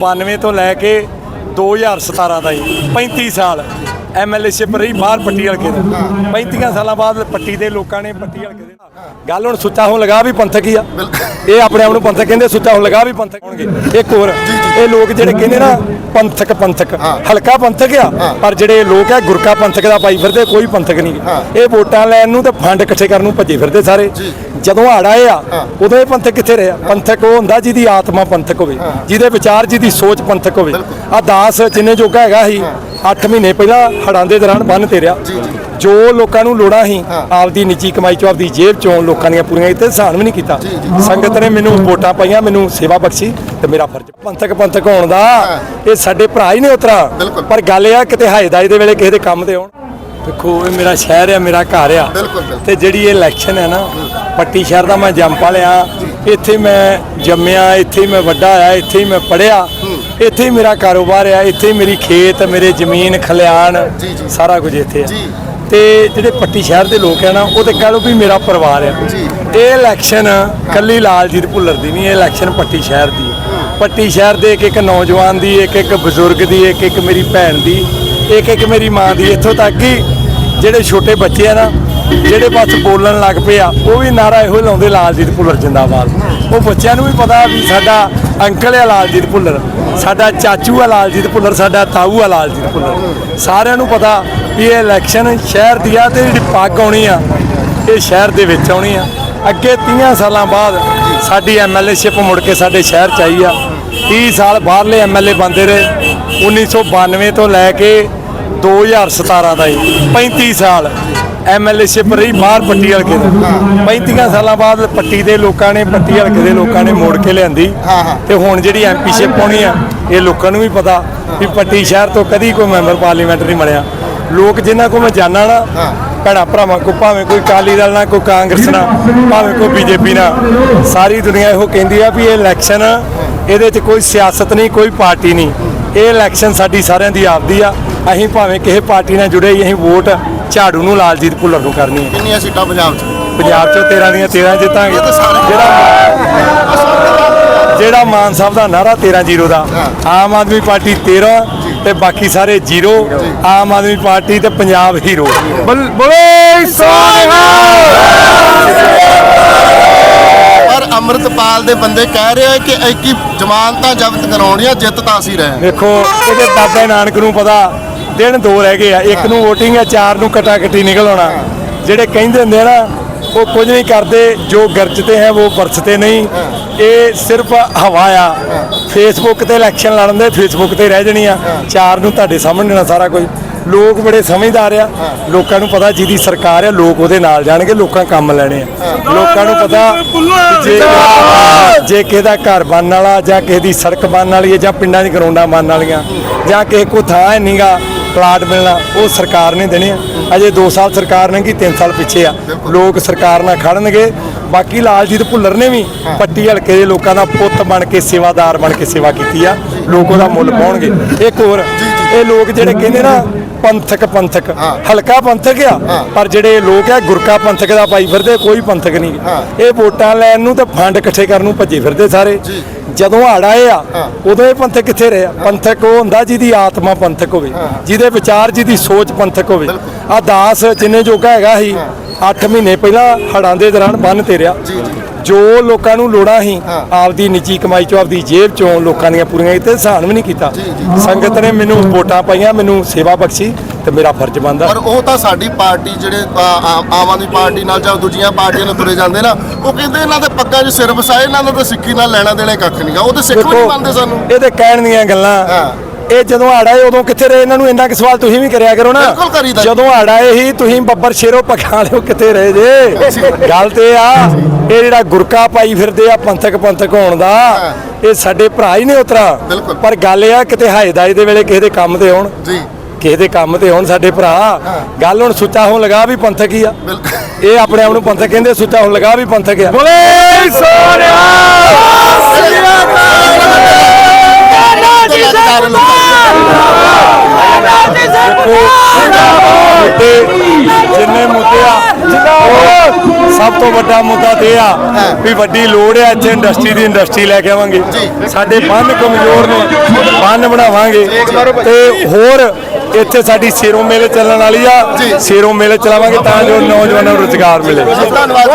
92 ਤੋਂ ਲੈ ਕੇ 2017 ਦਾ ਜੀ 35 ਸਾਲ ਐਮਐਲਏ ਸ਼ਿਪ ਰਹੀ ਬਾਹਰ ਪੱਟੀ ਹਲਕੇ ਦੇ 35 ਸਾਲਾਂ ਬਾਅਦ ਪੱਟੀ ਦੇ ਲੋਕਾਂ ਨੇ ਪੱਟੀ ਹਲਕੇ ਦੇ ਗੱਲ ਹੁਣ ਸੁੱਚਾ ਹੋਣ ਲਗਾ ਵੀ ਪੰਥਕ ਹੀ ਆ। ਇਹ ਆਪਣੇ ਆਪ ਨੂੰ ਪੰਥਕ ਕਹਿੰਦੇ ਸੁੱਚਾ ਹੋਣ ਲਗਾ ਵੀ ਪੰਥਕ ਹੋਣਗੇ। ਇੱਕ ਹੋਰ ਇਹ ਲੋਕ ਜਿਹੜੇ ਕਹਿੰਦੇ ਨਾ ਪੰਥਕ ਪੰਥਕ। ਹਲਕਾ ਪੰਥਕ ਆ ਪਰ ਜਿਹੜੇ ਲੋਕ ਆ ਗੁਰਕਾ ਪੰਥਕ ਦਾ ਪਾਈ ਫਿਰਦੇ ਕੋਈ ਪੰਥਕ ਨਹੀਂ। ਇਹ ਵੋਟਾਂ ਲੈਣ ਨੂੰ ਤੇ ਫੰਡ ਇਕੱਠੇ ਕਰਨ ਨੂੰ ਭੱਜੇ ਫਿਰਦੇ ਸਾਰੇ। ਜਦੋਂ ਹੜ ਆਏ ਆ ਉਦੋਂ ਇਹ ਪੰਥਕ ਕਿੱਥੇ ਰਿਹਾ ਪੰਥਕ ਉਹ ਹੁੰਦਾ ਜਿਹਦੀ ਆਤਮਾ ਪੰਥਕ ਹੋਵੇ ਜਿਹਦੇ ਵਿਚਾਰ ਜਿਹਦੀ ਸੋਚ ਪੰਥਕ ਹੋਵੇ। ਆ ਦਾਸ ਜਿੰਨੇ ਜੋਗਾ ਹੈਗਾ ਸੀ 8 ਮਹੀਨੇ ਪਹਿਲਾਂ ਹੜਾਂ ਦੇ ਦੌਰਾਨ ਬੰਨ ਤੇ ਰਿਹਾ। ਜੋ ਲੋਕਾਂ ਨੂੰ ਲੋੜਾਂ ਸੀ ਆਪਦੀ ਨਿੱਜੀ ਕਮਾਈ ਚੋਂ ਆਪਦੀ ਜੇਬ ਚੋਂ ਲੋਕਾਂ ਦੀਆਂ ਪੂਰੀਆਂ ਕੀਤੇ ਸਹਾਨ ਵੀ ਨਹੀਂ ਕੀਤਾ। ਸੰਗਤ ਨੇ ਮੈਨੂੰ ਵੋਟਾਂ ਪਾਈਆਂ ਮੈਨੂੰ ਸੇਵਾ ਬਖਸ਼ੀ ਤੇ ਮੇਰਾ ਫਰਜ਼ ਪੰਥਕ ਪੰਥਕ ਹੋਣ ਦਾ ਇਹ ਸਾਡੇ ਭਰਾ ਹੀ ਨੇ ਉਤਰਾ। ਪਰ ਗੱਲ ਇਹ ਆ ਕਿਤੇ ਹਾਇਦਾਈ ਦੇ ਵੇਲੇ ਕਿਸੇ ਦੇ ਕੰਮ ਤੇ ਆਉਣ ਦੇਖੋ ਇਹ ਮੇਰਾ ਸ਼ਹਿਰ ਆ ਮੇਰਾ ਘਰ ਆ। ਤੇ ਜਿਹੜੀ ਇਹ ਇਲੈਕਸ਼ਨ ਹੈ ਨਾ ਪੱਟੀ ਸ਼ਹਿਰ ਦਾ ਮੈਂ ਜੰਮ ਪਾਲਿਆ। ਇੱਥੇ ਮੈਂ ਜੰਮਿਆ ਇੱਥੇ ਮੈਂ ਵੱਡਾ ਹੋਇਆ ਇੱਥੇ ਹੀ ਮੈਂ ਪੜਿਆ ਇੱਥੇ ਹੀ ਮੇਰਾ ਕਾਰੋਬਾਰ ਆ ਇੱਥੇ ਹੀ ਮੇਰੀ ਖੇਤ ਮੇਰੇ ਜ਼ਮੀਨ ਖਲਿਆਣ। ਸਾਰਾ ਕੁਝ ਇੱਥੇ ਆ। ਤੇ ਜਿਹੜੇ ਪੱਟੀ ਸ਼ਹਿਰ ਦੇ ਲੋਕ ਆ ਨਾ ਉਹ ਤੇ ਕਹਿ ਲਓ ਵੀ ਮੇਰਾ ਪਰਿਵਾਰ ਆ। ਜੀ। ਇਹ ਇਲੈਕਸ਼ਨ ਕੱਲੀ ਲਾਲਜੀਤ ਭੁੱਲਰ ਦੀ ਨਹੀਂ ਇਹ ਇਲੈਕਸ਼ਨ ਪੱਟੀ ਸ਼ਹਿਰ ਦੀ ਪੱਟੀ ਸ਼ਹਿਰ ਦੇ ਇੱਕ ਇੱਕ ਨੌਜਵਾਨ ਦੀ ਇੱਕ ਇੱਕ ਬਜ਼ੁਰਗ ਦੀ ਇੱਕ ਇੱਕ ਮੇਰੀ ਭੈਣ ਦੀ ਇੱਕ ਇੱਕ ਮੇਰੀ ਮਾਂ ਦੀ ਇੱਥੋਂ ਤੱਕ ਕਿ ਜਿਹੜੇ ਛੋਟੇ ਬੱਚੇ ਆ ਨਾ ਜਿਹੜੇ ਬਸ ਬੋਲਣ ਲੱਗ ਪਏ ਆ ਉਹ ਵੀ ਨਾਰਾ ਇਹੋ ਲਾਉਂਦੇ ਲਾਲਜੀਤ ਭੁੱਲਰ ਜਿੰਦਾਬਾਦ। ਉਹ ਬੱਚਿਆਂ ਨੂੰ ਵੀ ਪਤਾ ਵੀ ਸਾਡਾ ਅੰਕਲ ਹੈ ਲਾਲਜੀਤ ਭੁੱਲਰ। ਸਾਡਾ ਚਾਚੂ ਆ ਲਾਲਜੀਤ ਭੁੱਲਰ, ਸਾਡਾ ਤਾਊ ਆ ਲਾਲਜੀਤ ਭੁੱਲਰ। ਸਾਰਿਆਂ ਨੂੰ ਪਤਾ ਵੀ ਇਹ ਇਲੈਕਸ਼ਨ ਸ਼ਹਿਰ ਦੀ ਆ ਤੇ ਜਿਹੜੀ ਪੱਗ ਆਉਣੀ ਆ, ਇਹ ਸ਼ਹਿਰ ਦੇ ਵਿੱਚ ਆਉਣੀ ਆ। ਅੱਗੇ 30 ਸਾਲਾਂ ਬਾਅਦ ਸਾਡੀ ਐਮਐਲਏ ਸ਼ਿਪ ਮੁੜ ਕੇ ਸਾਡੇ ਸ਼ਹਿਰ ਚ ਆਈ ਆ। 30 ਸਾਲ ਬਾਹਰਲੇ ਐਮਐਲਏ ਬੰਦੇ ਰਹੇ 1992 ਤੋਂ ਲੈ ਕੇ 2017 ਦਾ ਹੀ 35 ਸਾਲ ਐਮਐਲਏ ਸ਼ਿਪ ਰਹੀ ਬਾਹਰ ਪੱਟੀ ਹਲਕੇ ਦੇ 35 ਸਾਲਾਂ ਬਾਅਦ ਪੱਟੀ ਦੇ ਲੋਕਾਂ ਨੇ ਪੱਟੀ ਹਲਕੇ ਦੇ ਲੋਕਾਂ ਨੇ ਮੋੜ ਕੇ ਲਿਆਂਦੀ। ਤੇ ਹੁਣ ਜਿਹੜੀ ਐਮਪੀ ਸ਼ਿਪ ਆਉਣੀ ਆ ਇਹ ਲੋਕਾਂ ਨੂੰ ਵੀ ਪਤਾ ਵੀ ਪੱਟੀ ਸ਼ਹਿਰ ਤੋਂ ਕਦੀ ਕੋਈ ਮੈਂਬਰ ਪਾਰਲੀਮੈਂਟ ਨਹੀਂ ਬਣਿਆ। ਲੋਕ ਜਿਨ੍ਹਾਂ ਕੋ ਮੈਂ ਜਾਣਦਾ ਨਾ ਭੈਣਾਂ ਭਰਾਵਾਂ ਕੋ ਭਾਵੇਂ ਕੋਈ ਕਾਲੀ ਦਲ ਨਾਲ ਕੋਈ ਕਾਂਗਰਸ ਨਾਲ ਭਾਵੇਂ ਕੋਈ ਬੀਜੇਪੀ ਨਾਲ ਸਾਰੀ ਦੁਨੀਆ ਇਹੋ ਕਹਿੰਦੀ ਆ ਵੀ ਇਹ ਇਲੈਕਸ਼ਨ ਇਹਦੇ 'ਚ ਕੋਈ ਸਿਆਸਤ ਨਹੀਂ ਕੋਈ ਪਾਰਟੀ ਨਹੀਂ। ਇਹ ਇਲੈਕਸ਼ਨ ਸਾਡੀ ਸਾਰਿਆਂ ਦੀ ਆਪਦੀ ਆ। ਅਸੀਂ ਭਾਵੇਂ ਕਿਸੇ ਪਾਰਟੀ ਨਾਲ ਜੁੜੇ ਹੀ ਅਸੀਂ ਵੋਟ ਝਾੜੂ ਨੂੰ ਲਾਲਜੀਤ ਭੁੱਲਰ ਨੂੰ ਕਰਨੀ ਹੈ। ਕਿੰਨੀਆਂ ਸੀਟਾਂ ਪੰਜਾਬ 'ਚ? ਪੰਜਾਬ 'ਚੋਂ 13 ਦੀਆਂ 13 ਜਿੱਤਾਂਗੇ ਜਿਹੜਾ ਜਿਹੜਾ ਮਾਨ ਸਾਹਿਬ ਦਾ ਨਾਰਾ 13 ਜ਼ੀਰੋ ਦਾ ਆਮ ਆਦਮੀ ਪਾਰਟੀ 13 ਤੇ ਬਾਕੀ ਸਾਰੇ ਜ਼ੀਰੋ ਆਮ ਆਦਮੀ ਪਾਰਟੀ ਤੇ ਪੰਜਾਬ ਹੀਰੋ। ਬੋਲੇ ਪਰ ਅੰਮ੍ਰਿਤਪਾਲ ਦੇ ਬੰਦੇ ਕਹਿ ਰਹੇ ਆ ਕਿ ਐਕੀ ਜ਼ਮਾਨਤਾਂ ਜ਼ਬਤ ਕਰਾਉਣੀਆਂ ਜਿੱਤ ਤਾਂ ਅਸੀਂ ਰਹੇ। ਵੇਖੋ ਇਹਦੇ ਦਾਦਾ ਨਾਨਕ ਨੂੰ ਪਤਾ ਦਿਨ ਦੋ ਰਹਿ ਗਏ ਆ ਇੱਕ ਨੂੰ VOTING ਹੈ ਚਾਰ ਨੂੰ ਕਟਾ ਕਟੀ ਨਿਕਲ ਆਉਣਾ ਜਿਹੜੇ ਕਹਿੰਦੇ ਹੁੰਦੇ ਆ ਨਾ ਉਹ ਕੁਝ ਨਹੀਂ ਕਰਦੇ ਜੋ ਗਰਜਤੇ ਹੈ ਉਹ ਵਰਸਤੇ ਨਹੀਂ। ਇਹ ਸਿਰਫ ਹਵਾ ਆ। ਫੇਸਬੁੱਕ ਤੇ ਇਲੈਕਸ਼ਨ ਲੜਨ ਦੇ ਫੇਸਬੁੱਕ ਤੇ ਰਹਿ ਜਣੀ ਆ। ਚਾਰ ਨੂੰ ਤੁਹਾਡੇ ਸਾਹਮਣੇ ਨਾ ਸਾਰਾ ਕੁਝ। ਲੋਕ ਬੜੇ ਸਮਝਦਾਰ ਆ। ਲੋਕਾਂ ਨੂੰ ਪਤਾ ਜਿਹਦੀ ਸਰਕਾਰ ਆ ਲੋਕ ਉਹਦੇ ਨਾਲ ਜਾਣਗੇ ਲੋਕਾਂ ਕੰਮ ਲੈਣੇ ਆ। ਲੋਕਾਂ ਨੂੰ ਪਤਾ ਜੇ ਜੇ ਕਿਸੇ ਦਾ ਘਰ ਬਣਨ ਵਾਲਾ ਜਾਂ ਕਿਸੇ ਦੀ ਸੜਕ ਬਣਨ ਵਾਲੀ ਹੈ ਜਾਂ ਪਿੰਡਾਂ 'ਚ ਗਰਾਊਂਡਾਂ ਬਣਨ ਵਾਲੀਆਂ ਜਾਂ ਕਿਸੇ ਕੋ ਥਾਂ ਨਹੀਂਗਾ ਪਲਾਟ ਮਿਲਣਾ ਉਹ ਸਰਕਾਰ ਨੇ ਦੇਣੇ ਆ। ਅਜੇ 2 ਸਾਲ ਸਰਕਾਰ ਨੇ ਕੀ 3 ਸਾਲ ਪਿੱਛੇ ਆ। ਲੋਕ ਸਰਕਾਰ ਨਾਲ ਖੜਨਗੇ। ਬਾਕੀ ਲਾਲਜੀਤ ਭੁੱਲਰ ਨੇ ਵੀ ਪੱਟੀ ਹਲਕੇ ਦੇ ਲੋਕਾਂ ਦਾ ਪੁੱਤ ਬਣ ਕੇ ਸੇਵਾਦਾਰ ਬਣ ਕੇ ਸੇਵਾ ਕੀਤੀ ਆ। ਲੋਕ ਉਹਦਾ ਮੁੱਲ ਪਾਉਣਗੇ। ਇੱਕ ਹੋਰ ਇਹ ਲੋਕ ਜਿਹੜੇ ਕਹਿੰਦੇ ਨਾ ਪੰਥਕ ਪੰਥਕ। ਹਲਕਾ ਪੰਥਕ ਆ ਪਰ ਜਿਹੜੇ ਲੋਕ ਆ ਗੁਰਕਾ ਪੰਥਕ ਦਾ ਪਾਈ ਫਿਰਦੇ ਕੋਈ ਪੰਥਕ ਨਹੀਂ। ਇਹ ਵੋਟਾਂ ਲੈਣ ਨੂੰ ਤੇ ਫੰਡ ਇਕੱਠੇ ਕਰਨ ਨੂੰ ਭੱਜੇ ਫਿਰਦੇ ਸਾਰੇ। ਜਦੋਂ ਹੜ ਆਏ ਆ ਉਦੋਂ ਇਹ ਪੰਥਕ ਕਿੱਥੇ ਰਿਹਾ ਪੰਥਕ ਉਹ ਹੁੰਦਾ ਜਿਹਦੀ ਆਤਮਾ ਪੰਥਕ ਹੋਵੇ ਜਿਹਦੇ ਵਿਚਾਰ ਜਿਹਦੀ ਸੋਚ ਪੰਥਕ ਹੋਵੇ। ਆ ਦਾਸ ਜਿੰਨੇ ਜੋਗਾ ਹੈਗਾ ਸੀ 8 ਮਹੀਨੇ ਪਹਿਲਾਂ ਹੜਾਂ ਦੇ ਦੌਰਾਨ ਬੰਨ ਤੇ ਰਿਹਾ। ਜੋ ਲੋਕਾਂ ਨੂੰ ਲੋੜਾਂ ਸੀ ਆਪਦੀ ਨਿੱਜੀ ਕਮਾਈ ਚੋਂ ਆਪਦੀ ਜੇਬ ਚੋਂ ਲੋਕਾਂ ਦੀਆਂ ਪੂਰੀਆਂ ਕੀਤੇ ਸਹਾਨ ਵੀ ਨਹੀਂ ਕੀਤਾ। ਸੰਗਤ ਨੇ ਮੈਨੂੰ ਵੋਟਾਂ ਪਾਈਆਂ ਮੈਨੂੰ ਸੇਵਾ ਬਖਸ਼ੀ। ਤੇ ਮੇਰਾ ਫਰਜ਼ ਬਣਦਾ। ਪਰ ਉਹ ਤਾਂ ਸਾਡੀ ਪਾਰਟੀ ਜਿਹੜੇ ਆਮ ਆਦਮੀ ਪਾਰਟੀ ਨਾਲ ਜਾਂ ਦੂਜੀਆਂ ਪਾਰਟੀਆਂ ਨਾਲ ਤੁਰੇ ਜਾਂਦੇ ਨਾ ਉਹ ਕਹਿੰਦੇ ਇਹਨਾਂ ਦੇ ਪੱਗਾਂ 'ਚ ਸਿਰ ਵਸਾਏ ਇਹਨਾਂ ਦਾ ਤਾਂ ਸਿੱਖੀ ਨਾਲ ਲੈਣਾ ਦੇਣਾ ਕੱਖ ਨਹੀਂਗਾ ਉਹ ਤੇ ਸਿੱਖ ਵੀ ਨਹੀਂ ਮੰਨਦੇ ਸਾਨੂੰ। ਇਹ ਤੇ ਕਹਿਣ ਦੀਆਂ ਗੱਲਾਂ। ਹਾਂ। ਇਹ ਜਦੋਂ ਹੜ ਆਏ ਉਦੋਂ ਕਿੱਥੇ ਰਹੇ? ਇਹਨਾਂ ਨੂੰ ਇੰਨਾ ਕਿ ਸਵਾਲ ਤੁਸੀਂ ਵੀ ਕਰਿਆ ਕਰੋ ਨਾ। ਜਦੋਂ ਹੜ ਆਏ ਸੀ ਤੁਸੀਂ ਬੱਬਰ ਸ਼ੇਰੋ ਪਖਾ ਲਿਓ ਕਿੱਥੇ ਰਹੇ ਜੇ? ਗੱਲ ਤੇ ਆ ਇਹ ਜਿਹੜਾ ਗੁਰਕਾ ਪਾਈ ਫਿਰਦੇ ਆ ਪੰਥਕ ਪੰਥਕ ਹੋਣ ਦਾ ਇਹ ਸਾਡੇ ਭਰਾ ਹੀ ਨੇ ਉਤਰਾ। ਪਰ ਗੱਲ ਇਹ ਆ ਕਿਤੇ ਹਾਇਦਾਈ ਦੇ ਵੇਲੇ ਕਿਸੇ ਦੇ ਕੰਮ ਤੇ ਆਉਣ ਜੀ। ਕਿਸੇ ਦੇ ਕੰਮ ਤੇ ਆਉਣ ਸਾਡੇ ਭਰਾ। ਗੱਲ ਹੁਣ ਸੁੱਚਾ ਹੋਣ ਲਗਾ ਵੀ ਪੰਥਕ ਹੀ ਆ। ਇਹ ਆਪਣੇ ਆਪ ਨੂੰ ਪੰਥਕ ਕਹਿੰਦੇ ਸੁੱਚਾ ਹੋਣ ਲਗਾ ਵੀ ਪੰਥਕ ਆ। ਬੋਲੇ ਜਿੰਨੇ ਮੁੱਦੇ ਆ ਸਭ ਤੋਂ ਵੱਡਾ ਮੁੱਦਾ ਤੇ ਆ ਵੀ ਵੱਡੀ ਲੋੜ ਆ ਇੱਥੇ ਇੰਡਸਟਰੀ ਦੀ ਇੰਡਸਟਰੀ ਲੈ ਕੇ ਆਵਾਂਗੇ। ਸਾਡੇ ਬੰਨ ਕਮਜ਼ੋਰ ਨੇ ਬੰਨ ਬਣਾਵਾਂਗੇ। ਤੇ ਹੋਰ ਇੱਥੇ ਸਾਡੀ ਸੇਰੋ ਮੇਲੇ ਚੱਲਣ ਵਾਲੀ ਆ। ਸੇਰੋ ਮੇਲੇ ਚਲਾਵਾਂਗੇ ਤਾਂ ਜੋ ਨੌਜਵਾਨਾਂ ਨੂੰ ਰੁਜ਼ਗਾਰ ਮਿਲੇ। ਧੰਨਵਾਦ।